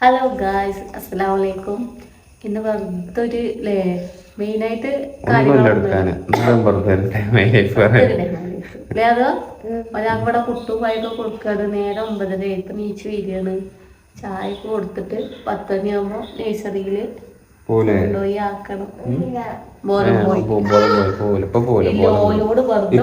Hello guys അസ്സലാമു അലൈക്കും ഇന്ന് വെറുതെ ഒരു ലേ മെയിനായിട്ട് ഒന്നുമില്ല എടുക്കാന് എന്നാലും വെറുതെ ലൈഫ് പറയാൻ അതോ? ഒരാൾക്കൂടെ ഇവിടെ കുട്ടുപായൊക്കെ കൊടുക്കാണ്. നേരെ ഒമ്പതര ആയിട്ട് നീച്ച് വരികയാണ്. ചായ കൊടുത്തിട്ട് പത്ത് മണിയാകുമ്പോൾ നഴ്സറിയിൽ പോലെ. കൊണ്ടുപോയി ആക്കണം. ഓലോട് വെറുതെ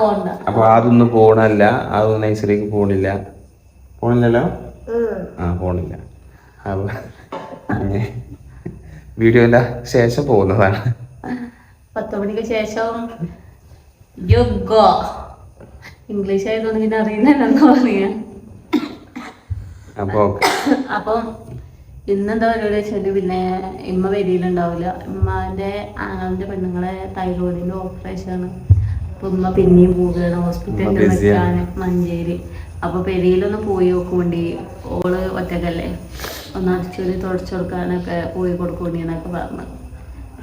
പോണ്ട അപ്പൊ അതൊന്നും പോണല്ല. അതൊന്നും നൈസറിക്ക് പോണില്ല. പോണില്ലല്ലോ ആ ഫോണില്ല. അപ്പൊ അങ്ങനെ വീഡിയോന്റെ ശേഷം പോകുന്നതാണ്. പത്ത് മണിക്ക് ശേഷം യുഗോ. ഇംഗ്ലീഷ് ആയതുകൊണ്ട് പിന്നെ അറിയുന്നില്ലെന്ന് പറയാ. അപ്പൊ അപ്പം ഇന്നെന്താ പരിപാടി വെച്ചാൽ പിന്നെ ഇമ്മ വരിയിലുണ്ടാവില്ല ഇമ്മാന്റെ ആങ്ങളുടെ പെണ്ണുങ്ങളെ തൈറോയിഡിന്റെ ഓപ്പറേഷൻ ആണ്. അപ്പൊ ഉമ്മ പിന്നെയും പോവുകയാണ്. ഹോസ്പിറ്റലിൽ. നിൽക്കാൻ മഞ്ചേരി. അപ്പൊ പെരിയിലൊന്ന് പോയി നോക്കുവേണ്ടി ഓൾ ഒറ്റക്കല്ലേ? ഒന്ന് അടിച്ചൊരു തുടച്ചു കൊടുക്കാനൊക്കെ പോയി കൊടുക്കേണ്ടി എന്നൊക്കെ പറഞ്ഞു.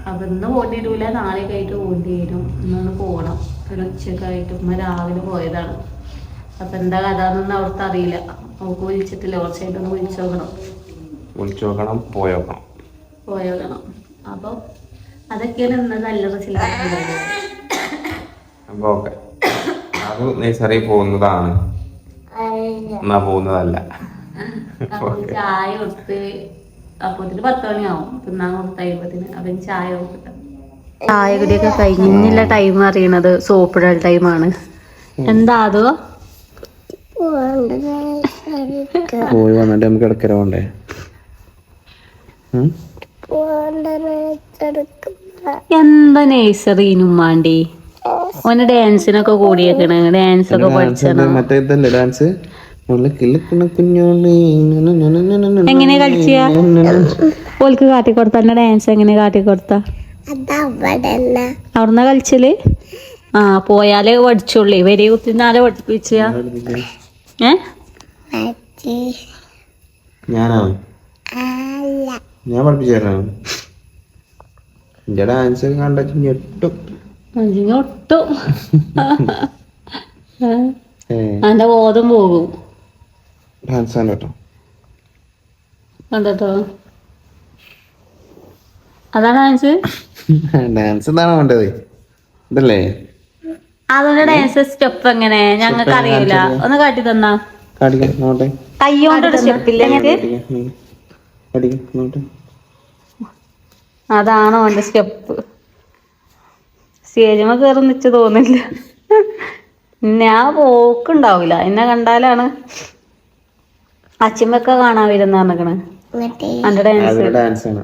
അപ്പൊ ഇന്ന് പോകേണ്ടി വരൂല നാളെ ആയിട്ട് പോകേണ്ടി വരും. ഇന്നൊന്ന് പോകണം ഒരു ഉച്ചയൊക്കെ ആയിട്ട് ഉമ്മ രാവിലെ പോയതാണ്. അപ്പൊ എന്താ കഥ എന്നൊന്നും അവിടുത്തെ അറിയില്ല. നമുക്ക് വിളിച്ചിട്ടില്ല. കുറച്ചായിട്ടൊന്ന് വിളിച്ചു നോക്കണം. വിളിച്ചു നോക്കണം പോയോക്കണം പോയോക്കണം അപ്പൊ അതൊക്കെയാണ് ഇന്ന് നല്ല ചില അപ്പൊ ഓക്കെ. അത് പോകുന്നതാണ്. എന്നാ പോകുന്നതല്ല ചായ കൊടുത്ത് അപ്പൊ ഇതിന് പത്ത് മണിയാവും. തിന്നാൻ കൊടുത്തയപ്പത്തിന് അപ്പൊ ചായ കൊടുത്തിട്ട് ചായ കുടിയൊക്കെ കഴിഞ്ഞില്ല ടൈം അറിയണത് സോപ്പിടൽ ടൈമാണ് എന്താ അതോ? പോയി വന്നിട്ട് നമുക്ക് ഇടക്കര പോണ്ടേ? എന്താ നേഴ്സറിനും മാണ്ടി? ഓന് ഡാൻസിനൊക്കെ കൂടിയേക്കണ്. ഡാൻസ് ഒക്കെ പഠിച്ചണം. മറ്റേ ഇതല്ലേ ഡാൻസ്. എങ്ങനെ കളിച്ചാ? ഓൽക്ക് കാട്ടിക്കൊടുത്ത ഡാൻസ് എങ്ങനെ കാട്ടിക്കൊടുത്ത? അവിടുന്ന്. കളിച്ചൽ? ആ പോയാലേ പഠിച്ചുള്ളേ. വരെ കുത്തിനാലെ പഠിപ്പിച്ച. ഏ? ഞാനാണ് ഞാൻ പഠിപ്പിച്ചു തരാണ് എന്റെ ഡാൻസ് കണ്ടിട്ട് ഞെട്ടും. ഒട്ടും. അതിന്റെ എന്റെ ബോധം പോകും. കണ്ടോ അതാണ് ഡാൻസ്? ഡാൻസ് എന്താണ് വേണ്ടത്? ഇതല്ലേ? അതിന്റെ ഡാൻസ്? സ്റ്റെപ്പ് എങ്ങനെ? ഞങ്ങൾക്ക് അറിയില്ല. ഒന്ന് കാട്ടി തന്നാ. കൈകൊണ്ടൊരു സ്റ്റെപ്പ് ഇല്ല ഞങ്ങൾക്ക് അതാണോ അവന്റെ സ്റ്റെപ്പ്? സ്റ്റേജിമ കയറി നിച്ച് തോന്നില്ല ഞാൻ പോക്കുണ്ടാവില്ല. എന്നെ കണ്ടാലാണ് അച്ഛമ്മൊക്കെ കാണാൻ വരുന്ന പറഞ്ഞിക്കണ്. ഡാൻസ് ഡാൻസ് ആണ്.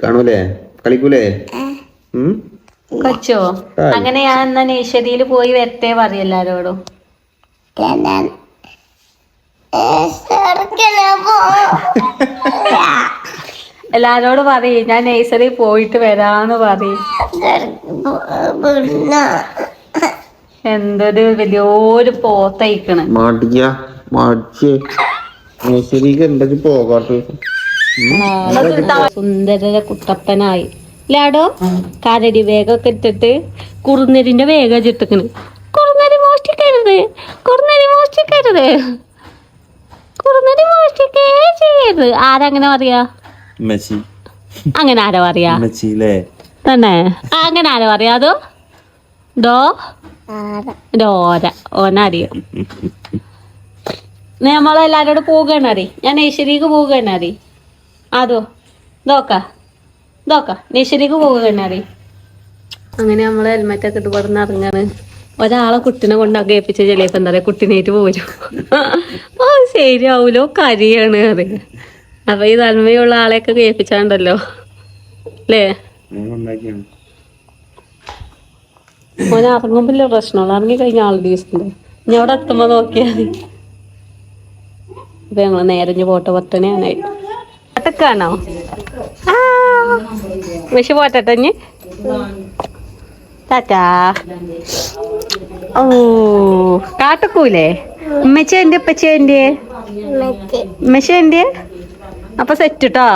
കാണൂലേ? കളിക്കൂലേ? കൊച്ചോ അങ്ങനെ ഞാൻ എന്നാ നേശ്വരിയിൽ പോയി വരട്ടെ പറയല്ലാരോടും എല്ലാരോടും പറയും ഞാൻ നേഴ്സറി പോയിട്ട് വരാന്ന് പറയും. എന്തൊരു വലിയൊരു പോത്തയക്കണ്. മടിയ മടിച്ച്. ശരിക്ക് എന്തൊക്കെ പോകാട്ട് സുന്ദര കുട്ടപ്പനായി. ലാടോ കരടി വേഗമൊക്കെ ഇട്ടിട്ട് കുറുനരിന്റെ വേഗം ചിട്ടിക്കണ്. കുറുനരി മോഷ്ടിക്കരുത്. കുറുനരി മോഷ്ടിക്കരുത്. കുറുനരി മോഷ്ടിക്കേ ചെയ്യരുത്. ആരങ്ങനെ പറയാ? മെസ്സി അങ്ങനെ ആരാ പറയാ? മെസ്സിയില്ലേ തന്നെ. ആ, അങ്ങനെ ആരാ പറയാ? അതോ? ഡോ? ഡോര ഓനറിയാം. നമ്മളെല്ലാരോടും പോവുകയാണ് അറി. ഞാൻ നേശ്വരിക്ക് പോവുകയാണ് അറി. അതോ? നോക്ക നോക്ക നേശ്വരിക്ക് പോവുകയാണ് അറി. അങ്ങനെ നമ്മൾ ഹെൽമെറ്റ് ഒക്കെ ഇട്ട് പറഞ്ഞ് ഇറങ്ങാണ്. ഒരാളെ കുട്ടിനെ കൊണ്ട് കേൾപ്പിച്ച ചിലപ്പോ എന്താ പറയാ കുട്ടിനേറ്റ് പോരും. ആ ശരിയാവൂലോ കരിയാണ് അറിയ അപ്പൊ ഈ തന്മയുള്ള ആളെയൊക്കെ കേൾപ്പിച്ചാണ്ടല്ലോ. അല്ലേ? ഓൻ ഇറങ്ങുമ്പില്ല പ്രശ്നമുള്ളൂ. ഇറങ്ങി കഴിഞ്ഞ ആൾ ദിവസത്തിന്റെ ഞാൻ അവിടെ എത്തുമ്പോ നോക്കിയാൽ മതി. അപ്പൊ ഞങ്ങൾ നേരഞ്ഞ് പോട്ടെ പത്തണിയാനായി. ഒട്ടക്കാണോ വിഷ പോട്ടെ താറ്റാ ഓ കാട്ടക്കൂലേ? ഉമ്മച്ചേന്റെ ഉപ്പച്ചേന്റെ ഉമ്മച്ചേന്റെ അപ്പൊ സെറ്റ് ട്ടോ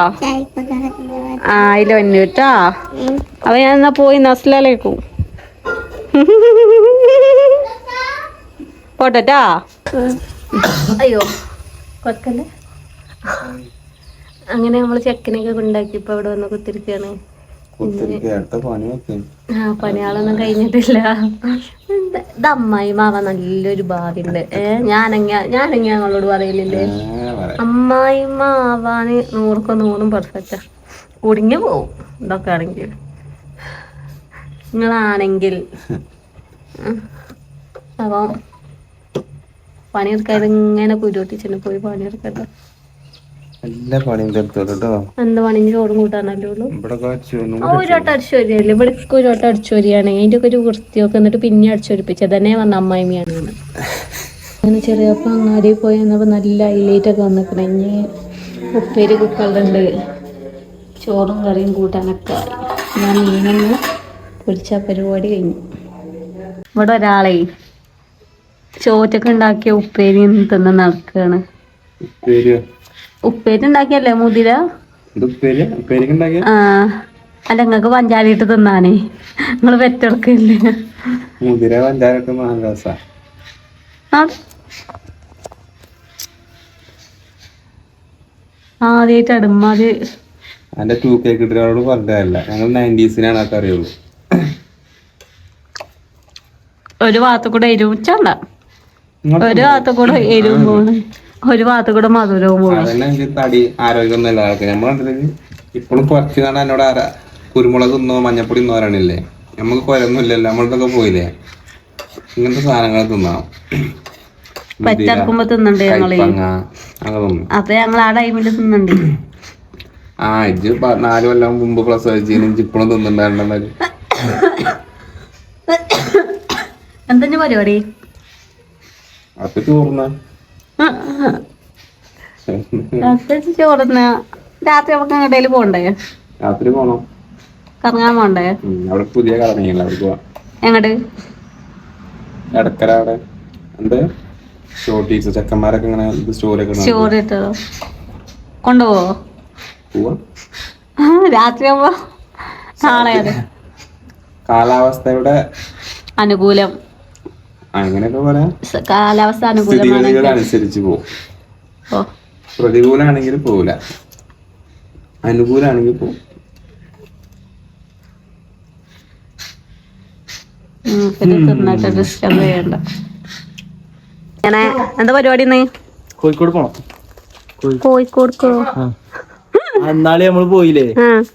ആ അതിൽ വന്നു കേട്ടോ അപ്പൊ ഞാൻ എന്നാ പോയി നസ്ലേക്കും പോട്ടെട്ടാ? അയ്യോ കൊക്കല്ലേ അങ്ങനെ നമ്മൾ ചെക്കനൊക്കെ ഉണ്ടാക്കി ഇപ്പൊ ഇവിടെ വന്ന് കുത്തിരിക്കാണ്. പണിയാളൊന്നും കഴിഞ്ഞിട്ടില്ല. ഇത് അമ്മായി മാവ നല്ലൊരു ഭാവി ഉണ്ട് ഏ ഞാനങ്ങ ഞാനങ്ങ ഞങ്ങളോട് പറയലില്ലേ? അമ്മായി മാവാന് നൂറുക്കോ നൂറും പെർഫെക്റ്റാ കുടുങ്ങി പോവും ഇതൊക്കെ ആണെങ്കിൽ. നിങ്ങളാണെങ്കിൽ. അപ്പം പണിയെടുക്കാതെ ഇങ്ങനെ കുരുട്ടിച്ചിട്ട് പോയി പണിയെടുക്കട്ടെ എല്ലാ പണിയും തീർത്തോളൂ കേട്ടോ എന്ത് പണിഞ്ഞ് ചോറും കൂട്ടാനല്ലേ ഉള്ളൂ? ഇവിടെ കുറച്ചൊന്നും ആ ഒരു വട്ടം അടിച്ചു വരികയല്ലേ ഇവിടെ ഒരു വട്ടം അടിച്ചു വരികയാണെങ്കിൽ അതിന്റെ ഒക്കെ ഒരു വൃത്തിയൊക്കെ എന്നിട്ട് പിന്നെ അടിച്ചു വരിപ്പിച്ച. തന്നെ വന്ന അമ്മായിമ്മയാണ്. അങ്ങനെ ചെറിയപ്പോൾ അങ്ങാടി പോയി വന്നപ്പോൾ നല്ല ഹൈലൈറ്റ് ഒക്കെ വന്നിക്കണേ. ഇനി ഉപ്പേരി കുക്കളുണ്ട് ചോറും കറിയും കൂട്ടാനൊക്കെ ആയി. ഞാൻ മീനൊന്ന് പൊരിച്ച പരിപാടി കഴിഞ്ഞു. ഇവിടെ ഒരാളെ ചോറ്റൊക്കെ ഉണ്ടാക്കിയ ഉപ്പേരി തിന്ന് നടക്കുകയാണ് ഉപ്പേരി മുതിര? അല്ല നിങ്ങക്ക് പഞ്ചാരിട്ട് തിന്നാനേ. നിങ്ങൾ പെറ്റെടുക്കില്ലേ? മുതിര പഞ്ചായത്ത് നല്ല രസാ ആദ്യമായിട്ട് അടുമ്മാത് അതിന്റെ ടൂ കെ കിട്ടുന്നവരോട് പറഞ്ഞതല്ല. ഞങ്ങൾ നയന്റീസിനാണ് അതൊക്കെ അറിയുള്ളൂ. ഒരു ഭാഗത്ത് കൂടെ എരിവുച്ചണ്ട ഒരു ഭാഗത്ത് കൂടെ എരിവും പോണ്. ഒരു ഭാഗത്ത് കൂടെ മധുരവും തടി ആരോഗ്യമൊന്നും ഇല്ല നമ്മൾ കണ്ടില്ലെങ്കിൽ ഇപ്പോഴും കുറച്ച് നാളെ എന്നോട് ആരാ കുരുമുളക് തിന്നോ മഞ്ഞപ്പൊടി തിന്നോ പറയണില്ലേ? നമുക്ക് കുരൊന്നും ഇല്ലല്ലോ നമ്മളിതൊക്കെ പോയില്ലേ? ഇങ്ങനത്തെ സാധനങ്ങൾ തിന്നാം തിന്നണ്ട് ഞങ്ങൾ തിന്നും. അപ്പൊ ഞങ്ങൾ ആ ടൈമിൽ തിന്നണ്ട്? ആ ഇജ്ജ് പ- നാല് കൊല്ലം മുമ്പ് പ്രസവിച്ചതിന് ഇജ്ജ് ഇപ്പോഴും തിന്നുണ്ടായിരുന്നെന്നാൽ എന്താ പരിപാടി? അപ്പൊ ചോറുന്ന? രാത്രി നമുക്ക് എങ്ങോട്ടേലും പോണ്ടേ? രാത്രി പോണം. കറങ്ങാൻ പോണ്ടേ? അവിടെ പുതിയ നീങ്ങല അവിടെ പോവാം. എങ്ങോട്ട്? എടക്കര അവിടെ. എന്ത്? ഷോർട്ടീസ് ചെക്കന്മാരൊക്കെ ഇങ്ങനെ സ്റ്റോറി ഒക്കെ ഇട്ടതോ? കൊണ്ടുപോവോ? പോവാ. രാത്രി ആവുമ്പോ നാളെ കാലാവസ്ഥയുടെ അനുകൂലം. അങ്ങനെയൊക്കെ പറയാം. കാലാവസ്ഥ അനുസരിച്ച് പോകും പ്രതികൂലാണെങ്കിൽ പോവില്ല. അനുകൂലാണെങ്കിൽ പോകും ഇങ്ങനെ എന്താ പരിപാടി കോഴിക്കോട് പോണം. കോഴിക്കോട് നമ്മൾ പോയില്ലേ?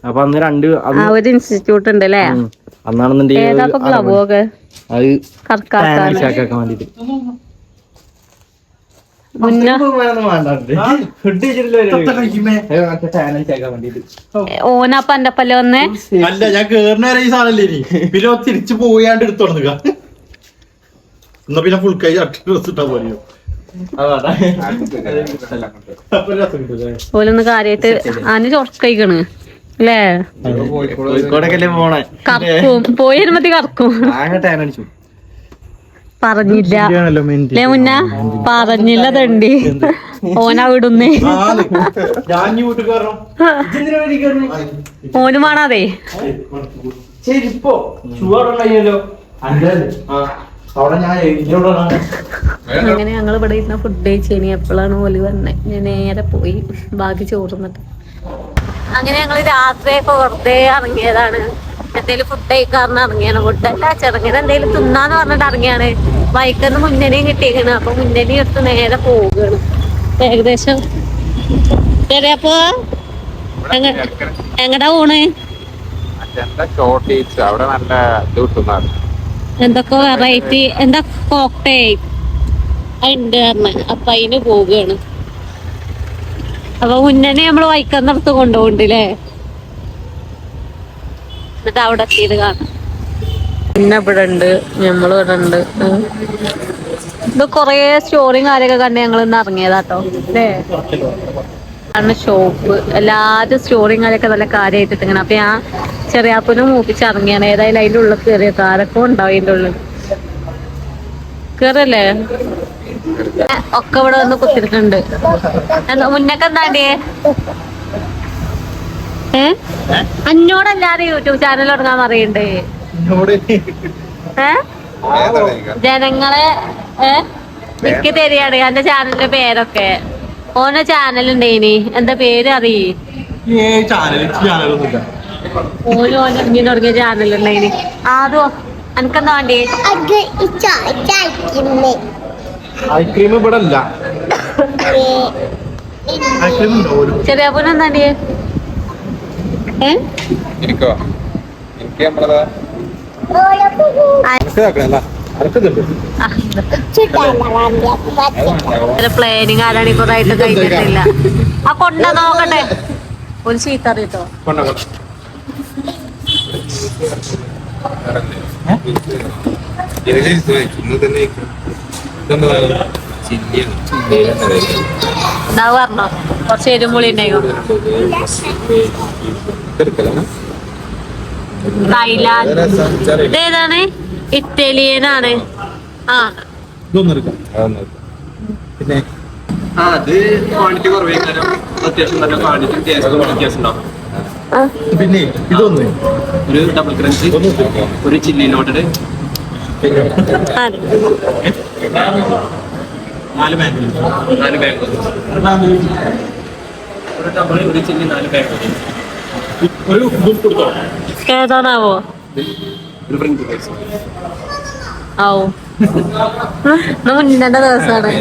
അപ്പൊ അന്ന് രണ്ട് ആ ഒരു ഇൻസ്റ്റിറ്റ്യൂട്ട് ഉണ്ട് അല്ലേ. അന്നാണെന്നുണ്ടെങ്കിൽ ഏതാ ക്ലബ് ഒക്കെ? അത് വേണ്ടിട്ട്. വന്നേ? അല്ല ഞാൻ കേറുന്ന വരെ ഈ സാധനല്ലേ ഇനി. പിന്നെ തിരിച്ചു പോയാണ്ട് എടുത്തോളുക എന്നാ പിന്നെ ഫുൾ കൈ ഡ്രസ് ഇട്ടാ പോലെയോ? ഓലൊന്ന് കാര്യായിട്ട് ആന ചൊറക്കയിക്കണ്. അല്ലേ കോഴിക്കോടൊക്കെ അല്ലേ പോണേ? കറക്കും പോയി വരുമ്പത്തി കറക്കും പറഞ്ഞില്ല. അല്ലേ മുന്ന? പറഞ്ഞില്ല തണ്ടി. ഓനാ വിടുന്നേ? ഓന് വേണാതെ. അങ്ങനെ ഞങ്ങൾ ഇവിടെ ഇരുന്ന ഫുഡ് കഴിച്ചേനി എപ്പോഴാണ് ഓൽ വന്നത് ഞാൻ നേരെ പോയി ബാക്കി ചോറുന്നിട്ട് അങ്ങനെ ഞങ്ങൾ രാത്രിയൊക്കെ വെറുതെ ഇറങ്ങിയതാണ്. എന്തേലും ഫുഡ് കഴിക്കാറിന് ഇറങ്ങിയാണ്. ഫുഡ് അല്ല ചെറുങ്ങനെ എന്തേലും തിന്നാന്ന് പറഞ്ഞിട്ട് ഇറങ്ങിയാണ്. ബൈക്കിന്ന് മുന്നണിയും കിട്ടിയേക്കണ്. അപ്പൊ മുന്നണി എടുത്ത് നേരെ പോവുകയാണ്. ഏകദേശം എങ്ങ- എങ്ങടാ പോണ്? എന്തൊക്കെ വെറൈറ്റി എന്താ കോക്ടേ ഉണ്ട് പറഞ്ഞ. അപ്പൊ അതിന് പോവുകയാണ്. അപ്പൊ മുന്നനെ നമ്മൾ നടത്തു കൊണ്ടുപോകണ്ടല്ലേ എന്നിട്ട് അവിടെ എത്തിയത് കാണാം. പിന്നെ ഇവിടെ ഉണ്ട് നമ്മൾ ഇവിടെ ഉണ്ട്. ഇത് കൊറേ സ്റ്റോറിയും കാര്യമൊക്കെ കണ്ട് ഞങ്ങൾ ഇന്ന് ഇറങ്ങിയതാട്ടോ. അല്ലേ? ആണ് ഷോപ്പ് എല്ലാവരും സ്റ്റോറിയും കാര്യമൊക്കെ നല്ല കാര്യമായിട്ട് ഇങ്ങനെ അപ്പൊ ഞാൻ ചെറിയാപ്പനും മൂപ്പിച്ച് ഇറങ്ങിയാണ്. ഏതായാലും അതിന്റെ ഉള്ളിൽ കയറിയ ആരൊക്കെ ഉണ്ടാവും അതിന്റെ ഉള്ളിൽ. കേറല്ലേ? ഏ, ഒക്കെ ഇവിടെ വന്ന് കുത്തിരിക്കുന്നുണ്ട് എന്താ മുന്നൊക്കെ എന്താണ്ടേ ഏ? അന്നോടല്ലാതെ യൂട്യൂബ് ചാനൽ തുടങ്ങാൻ പറയണ്ടേ ഏ? ജനങ്ങളെ ഏ? എനിക്ക് തരികയാണ്. എന്റെ ചാനലിന്റെ പേരൊക്കെ. ഓന ചാനൽ ഇനി എന്താ പേര് അറിയേ? ഓരോ തുടങ്ങിയ ചാനൽ ഉണ്ടായിനി ആദോ എനിക്കെന്താ വേണ്ടേ ഐസ്ക്രീം ഇവിടെ അല്ല ഐസ്ക്രീം ഉണ്ടോ ഒരു ചെറിയ എനിക്കോ നമ്മളതാ. പ്ലാനിങ് ആരാണ് ആയിട്ട് കഴിഞ്ഞിട്ടില്ല. ആ കൊണ്ട നോക്കട്ടെ. ഒരു ചീത്ത അറിയിട്ടോ എന്താ പറഞ്ഞോ കുറച്ച് എരുമുളി ഉണ്ടായോ? തായ്ലാൻഡ് ഇതേതാണ് ഇറ്റാലിയനാണ്. ആ. പിന്നെ? ആ അത് ക്വാണ്ടിറ്റി കുറവേ കാരണം അത്യാവശ്യം നല്ല ക്വാണ്ടിറ്റി ടേസ്റ്റ് വ്യത്യാസം ഉണ്ടാവും. പിന്നെ ഇതൊന്ന്. ഒരു ഡബിൾ ക്രഞ്ച് ഒരു ചില്ലി ലോട്ടഡ് ആ. നാല് ബാങ്ക് നാല് ബാഗ് ഒരു ഡബിൾ ഒരു ചില്ലി നാല് ബാഗ് ഒരു ഇതും കൊടുത്തോ ഏതാണാവോ? ഒരു ഫ്രഞ്ച് ഫ്രൈസ് ആവോ മുന്നേന്റെ ദിവസമാണ്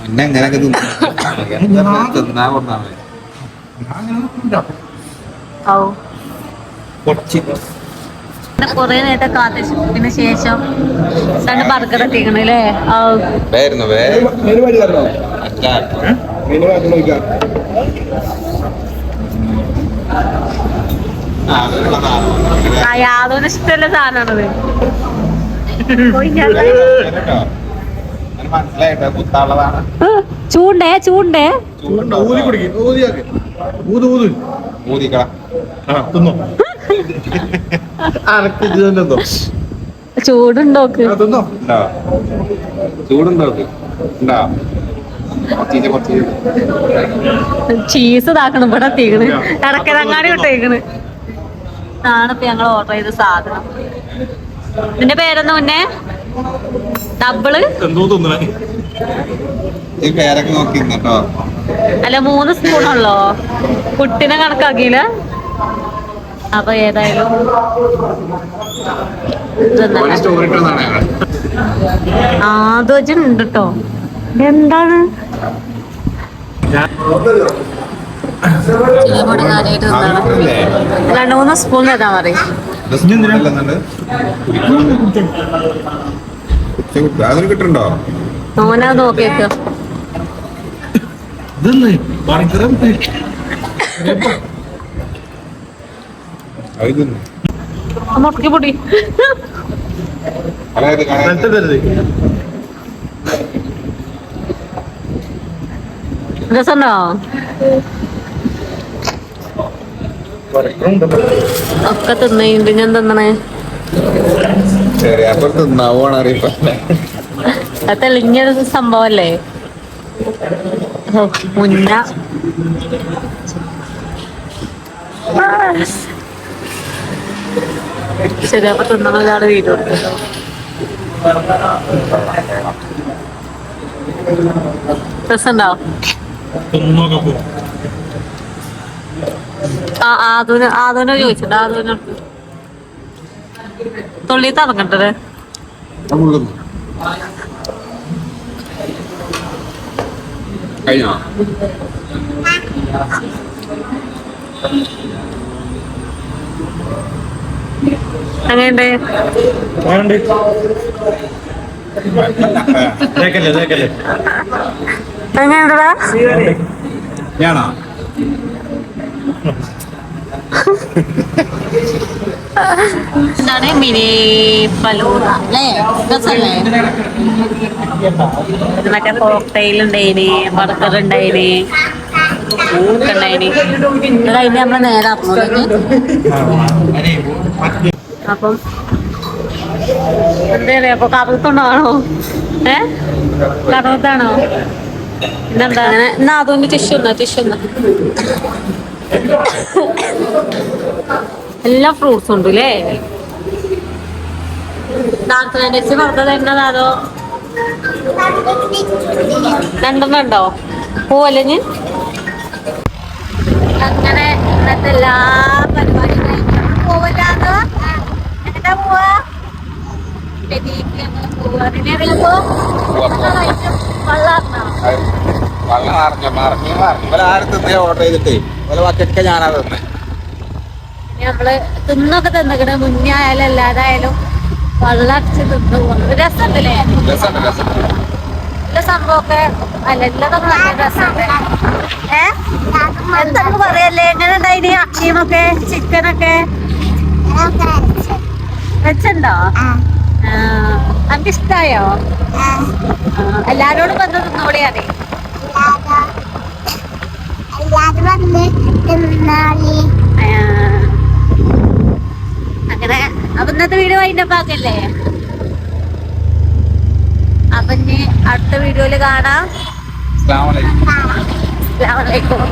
പിന്നെ എങ്ങനെയൊക്കെ തിന്നാ? കൊണ്ടാ ആവോ കുറച്ച് കൊറേ നേരത്തെ കാത്തിന് ശേഷം രണ്ട് ബർഗർ എത്തിക്കണല്ലേ യാതൊരു ഇഷ്ടമല്ല സാധനമാണത്. ചൂണ്ടേ ചൂണ്ടേ. ഊതി കുടിക്കും. ഊതിയാക്ക് ഊത് ഊത്. ഊതിക്കള തിന്നോ. ചൂടുണ്ടോക്ക്? ആ തിന്നോ? ഉണ്ടോ ചൂടുണ്ടോ ഇത്? ഉണ്ടോ കുറച്ച് കുറച്ച് ചീസ് ഇതാക്കണം ഇവിടെ തീകണ് ഇടക്കരങ്ങാടി വിട്ടേക്കണ് ആണ് ഇപ്പൊ ഞങ്ങൾ ഓർഡർ ചെയ്ത സാധനം. നിന്റെ പേരെന്താ മുന്നേ? ഡബിൾ? അല്ല മൂന്ന് സ്പൂണുള്ളോ? കുട്ടിനെ കണക്കാക്കിയില്ല? അപ്പൊ ഏതായാലും ആദ്യം ഉണ്ട് കേട്ടോ എന്താണ്? രണ്ടു മൂന്ന് സ്പൂൺ ഏതാ പറയും നോക്കിയേക്ക് ഇതെന്ന് ഭയങ്കര മുറുക്കി പൊടി രസമുണ്ടോ? ഒക്കെ തിന്നു ഞാൻ തിന്നണേ? തെളിഞ്ഞൊരു സംഭവല്ലേ? ഓ, മുന്ന. ശരി അപ്പൊ തിന്നണ ഒരാൾ വീട് കൊടുത്തല്ലോ രസമുണ്ടോ? പോ ആ ആദൂന് ആദൂനെ ചോദിച്ചിട്ടുണ്ട് ആദൂന് തുള്ളി തറക്കണ്ടത് കഴിഞ്ഞോ? എങ്ങനെയുണ്ടടാ? ഞാണോ എന്താണ് മിനി ഫലൂദ അല്ലേ? രസല്ലേ ഇത് മറ്റേ കോക്ടെയിൽ ഉണ്ടായിന്? ബർഗർ ഉണ്ടായിന്? കഴിഞ്ഞ് നമ്മൾ നേരെ അപ്പം എന്താ പറയാ അപ്പൊ കറുത്തുണ്ടാണോ? ഏ? കറുത്താണോ അങ്ങനെ. എന്നാ അതുകൊണ്ട് ടിഷ്യൂ എന്നാ ടിഷ്യൂ എന്നാ എല്ലാ ഫ്രൂട്ട്സും ഉണ്ട് അല്ലേ ഡാർക്ക് വെറുതെ അതോ? രണ്ടെണ്ണം ഉണ്ടോ? പോവല്ലേ അങ്ങനെ ഇന്നത്തെ എല്ലാ പരിപാടിയും കഴിഞ്ഞ് പോവല്ലാതോ എങ്ങട്ടാ പോവാ ഡൽഹിക്ക് ഞങ്ങൾ പോവാ പിന്നെ എവിടെയാ പോവാ വള്ളാർന്നോ വെള്ളം അറിഞ്ഞോ മറിഞ്ഞു ഇവരെ ആരും തിന്നേ ഓർഡർ ചെയ്തിട്ടേ. ഇവരെ ബാക്കിയൊക്കെ ഞാനാ തന്നെ. നമ്മൾ തിന്നൊക്കെ തിന്നക്കണ. മുന്നേ ആയാലും അല്ലാതായാലും വെള്ളടിച്ച് തിന്നു രസമുണ്ടല്ലേ? രസമുണ്ട് രസം എല്ലാ സംഭവമൊക്കെ അല്ല എല്ലാതൊക്കെ നല്ല രസമുണ്ട്. ഏ? എന്തൊക്കെ പറയല്ലേ? എങ്ങനെ ഉണ്ടായിന് അക്ഷയമൊക്കെ ചിക്കനൊക്കെ? വെച്ചുണ്ടോ? നമുക്ക് ഇഷ്ടായോ? എല്ലാരോടും വന്ന് തിന്നോടെയാണ് അങ്ങനെ അപ്പൊ ഇന്നത്തെ വീഡിയോ അതിന്റെ പാക്കല്ലേ അപ്പൊ ഇനി അടുത്ത വീഡിയോയിൽ കാണാം. അസ്സലാമു അലൈക്കും. അസ്സലാമു അലൈക്കും.